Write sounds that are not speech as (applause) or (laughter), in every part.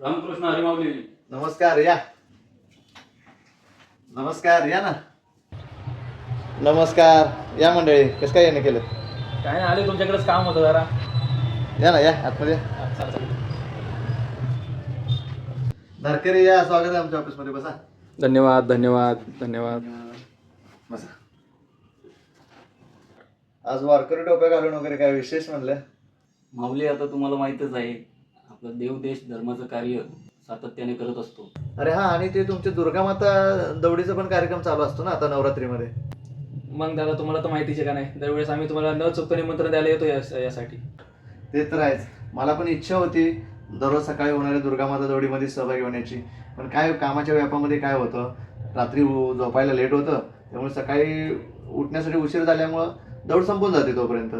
रामकृष्ण हरिमावली नमस्कार या. नमस्कार या ना. नमस्कार या मंडळी कसं काय याने केलं काय नाही आले तुमच्याकडेच काम होतं जरा. या ना या आतमध्ये. या. चला, चला. धारकरी या स्वागत आहे आमच्या ऑफिसमध्ये बसा. धन्यवाद धन्यवाद. धन्यवाद. बसा. आज वारकरी टोप्या घालून वगैरे काय विशेष म्हणलं? माऊली आता तुम्हाला माहीतच आहे आपलं देव देश धर्माचं कार्य सातत्याने करत असतो. अरे हा आणि ते तुमचे दुर्गामाता दौडीचा पण कार्यक्रम चालू असतो ना आता नवरात्रीमध्ये? मग दादा तुम्हाला तर माहितीच आहे का नाही? दरवेळेस आम्ही तुम्हाला न चुकता निमंत्रण द्यायला येतो या- यासाठी. ते तर आहेच. मला पण इच्छा होती दररोज सकाळी होणाऱ्या दुर्गामाता दौडीमध्ये सहभागी होण्याची. पण काय कामाच्या व्यापामध्ये काय होतं? रात्री उ- झोपायला लेट होतं. त्यामुळे सकाळी उठण्यासाठी उशीर झाल्यामुळं दौड संपून जाते तोपर्यंत.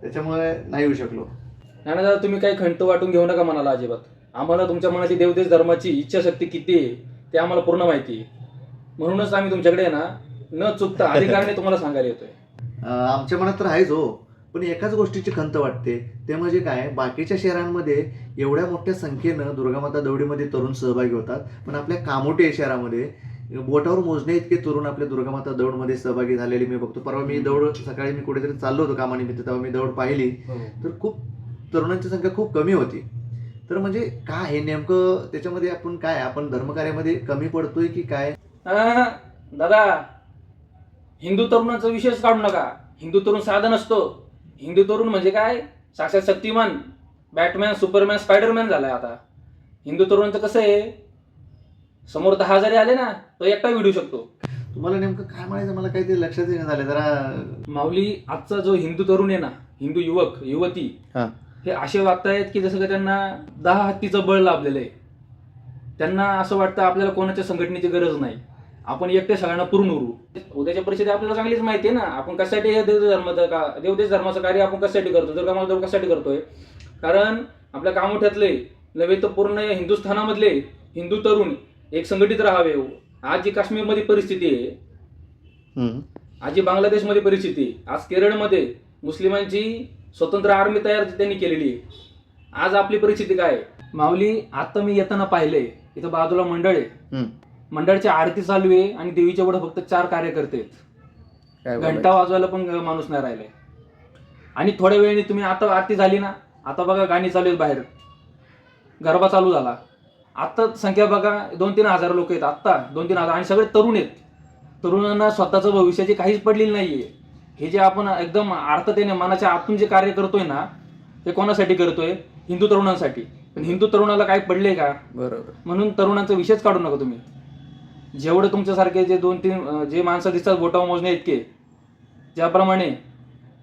त्याच्यामुळे नाही येऊ शकलो. नाही ना दादा तुम्ही काही खंत वाटून घेऊ नका मनाला अजिबात. आम्हाला तुमच्या मनाची देवदेश धर्माची इच्छाशक्ती किती आहे ते आम्हाला पूर्ण माहिती आहे. म्हणूनच आम्ही तुमच्याकडे ना न चुकता (laughs) अधिकाराने तुम्हाला सांगायला येतोय. आमच्या मनात तर आहेच हो पण एकाच गोष्टीची खंत वाटते ते म्हणजे काय बाकीच्या शहरांमध्ये एवढ्या मोठ्या संख्येनं दुर्गामाता दौडीमध्ये तरुण सहभागी होतात पण आपल्या कामोटे शहरामध्ये बोटावर मोजणे इतके तरुण आपल्या दुर्गामाता दौडमध्ये सहभागी झालेले मी बघतो. परवा मी दौड सकाळी मी कुठेतरी चाललो होतो कामानिमित्त तेव्हा मी दौड पाहिली. तर खूप तरुणांची संख्या खूप कमी होती. तर म्हणजे काय हे नेमकं त्याच्यामध्ये आपण काय? आपण धर्मकार्यामध्ये कमी पडतोय की काय? हा, दादा हिंदू तरुणाचा विषयच काढू नका. हिंदू तरुण साधन असतो. हिंदू तरुण म्हणजे काय? साक्षात शक्तिमान बॅटमॅन सुपरमॅन स्पायडरमॅन झालाय आता. हिंदू तरुणाचं कसं आहे? समोर दहा जरी आले ना तो एकटा विडू शकतो. तुम्हाला नेमकं काय म्हणायचं? मला काही ते लक्षात येणं झालं. जरा माऊली आजचा जो हिंदू तरुण आहे ना हिंदू युवक युवती हा. हे असे वागतायत की जसं का त्यांना दहा हत्तीचं बळ लाभलेलं आहे. त्यांना असं वाटतं आपल्याला कोणाच्या संघटनेची गरज नाही. आपण एकटे सगळ्यांना पूर्ण उरू. उद्याच्या परिस्थिती आपल्याला चांगलीच माहिती आहे ना. आपण कशासाठी हे देव धर्माचं का देवदेश धर्माचं कार्य आपण कशासाठी करतो? दुर्गा माता कशासाठी करतोय? कारण आपल्या कामोठ्यातले नव्हे तर पूर्ण हिंदुस्थानामधले हिंदू तरुण एक संघटित राहावे आज जी काश्मीरमध्ये परिस्थिती आहे. आज जी बांगलादेशमध्ये परिस्थिती आहे, आज केरळमध्ये मुस्लिमांची स्वतंत्र आर्मी तयार त्यांनी केलेली आहे. आज आपली परिस्थिती काय आहे? माऊली आता मी येताना पाहिले इथं बाजूला मंडळ आहे. हम्म. मंडळाची आरती चालू आहे आणि देवीच्या पुढे फक्त चार कार्यकर्ते आहेत. काय घंटा वाजवायला पण माणूस नाही राहिलाय. आणि थोड्या वेळाने तुम्ही आता आरती झाली ना आता बघा गाणी चालू आहेत बाहेर. गरबा चालू झाला. आता संख्या बघा दोन तीन हजार लोक आहेत. आत्ता दोन तीन हजार आणि सगळे तरुण आहेत. तरुणांना स्वतःचं भविष्याची काहीच पडलेली नाहीये. हे जे आपण एकदम अर्थतेने मनाच्या आतून जे कार्य करतोय ना ते कोणासाठी करतोय? हिंदू तरुणांसाठी. पण हिंदू तरुणाला काय पडले का? बरोबर. म्हणून तरुणांचा विषयच काढू नका तुम्ही. जेवढे तुमच्यासारखे जे दोन तीन जे माणसं दिसतात बोटावर मोजणे इतके ज्याप्रमाणे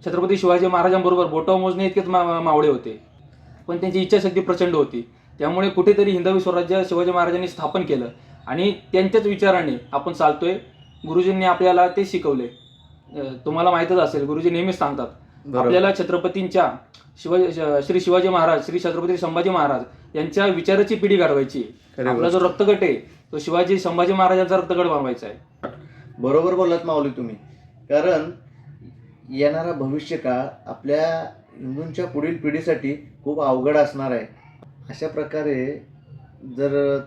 छत्रपती शिवाजी महाराजांबरोबर बोटावर मोजणे इतकेच मा मावळे होते. पण त्यांची इच्छाशक्ती प्रचंड होती. त्यामुळे कुठेतरी हिंदवी स्वराज्य शिवाजी महाराजांनी स्थापन केलं. आणि त्यांच्याच विचाराने आपण चालतोय. गुरुजींनी आपल्याला ते शिकवले. तुम्हाला माहीतच असेल गुरुजी नेहमीच सांगतात. आपल्याला छत्रपतींच्या शिवाजी श्री शिवाजी महाराज श्री छत्रपती संभाजी महाराज यांच्या विचाराची पिढी घडवायची आपला जो रक्तगट आहे तो शिवाजी संभाजी महाराजांचा रक्तगट बनवायचा आहे. बरोबर बोललात माऊली तुम्ही. कारण येणारा भविष्य काळ आपल्या हिंदूंच्या पुढील पिढीसाठी खूप अवघड असणार आहे. अशा प्रकारे जर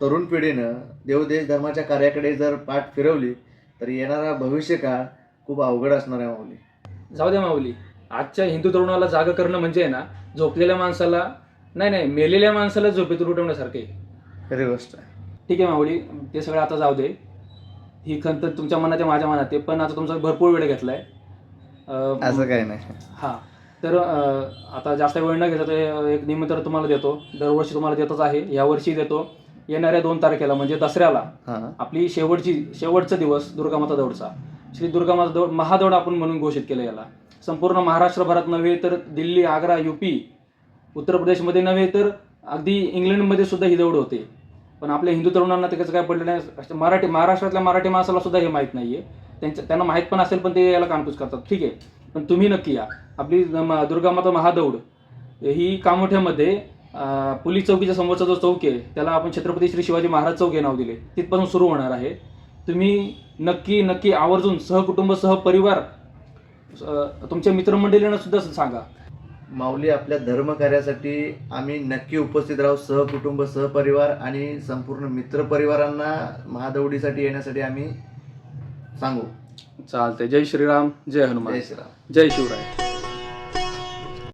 तरुण पिढीनं देवदेश धर्माच्या कार्याकडे जर पाठ फिरवली तर येणारा भविष्य काळ खूप अवघड असणार आहे माऊली. जाऊ द्या माऊली. आजच्या हिंदू तरुणाला जागा करणं म्हणजे आहे ना झोपलेल्या माणसाला नाही नाही मेलेल्या माणसाला झोपेतून उठवण्यासारखे आहे. खरी गोष्ट आहे. ठीक आहे माऊली ते सगळं आता जाऊ दे. ही खंत तुमच्या मनात आहे माझ्या मनात आहे पण आता तुमचा भरपूर वेळ घेतलाय. अं, असं काही नाही. हा. तर अं, आता जास्त वेळ न घेता ते एक निमंत्रण तुम्हाला देतो. दरवर्षी तुम्हाला देतच आहे यावर्षी देतो. येणाऱ्या दोन तारखेला म्हणजे दसऱ्याला हां. आपली शेवटची शेवटचा दिवस दुर्गामाता दौडचा. श्री दुर्गामाता दौड महादौड आपण म्हणून घोषित केलं याला. संपूर्ण महाराष्ट्रभरात नव्हे तर दिल्ली आग्रा युपी उत्तर प्रदेशमध्ये नव्हे तर अगदी इंग्लंडमध्ये सुद्धा ही दौड होते. पण आपल्या हिंदू तरुणांना त्याचं कसं काय पडलं नाही मराठी महाराष्ट्रातल्या मराठी माणसाला सुद्धा हे माहीत नाही आहे त्यांच्या त्यांना माहीत पण असेल पण ते याला कानपूस करतात. ठीक आहे. पण तुम्ही नक्की या. आपली दुर्गा दुर्गामाता महादौड ही कामोठ्यामध्ये पोलीस चौकीच्या समोरचा जो चौक आहे त्याला आपण छत्रपती श्री शिवाजी महाराज चौक हे नाव दिले. तिथपासून सुरू होणार आहे. तुम्ही नक्की नक्की आवर्जून सहकुटुंब सहपरिवार तुमच्या मित्रमंडळींना सुद्धा सांगा. माऊली आपल्या धर्मकार्यासाठी आम्ही नक्की उपस्थित राहू. सहकुटुंब सहपरिवार आणि संपूर्ण मित्रपरिवारांना महादौडीसाठी येण्यासाठी आम्ही सांगू. चालतंय. जय श्रीराम जय हनुमान. जय श्रीराम. जय शिवराय.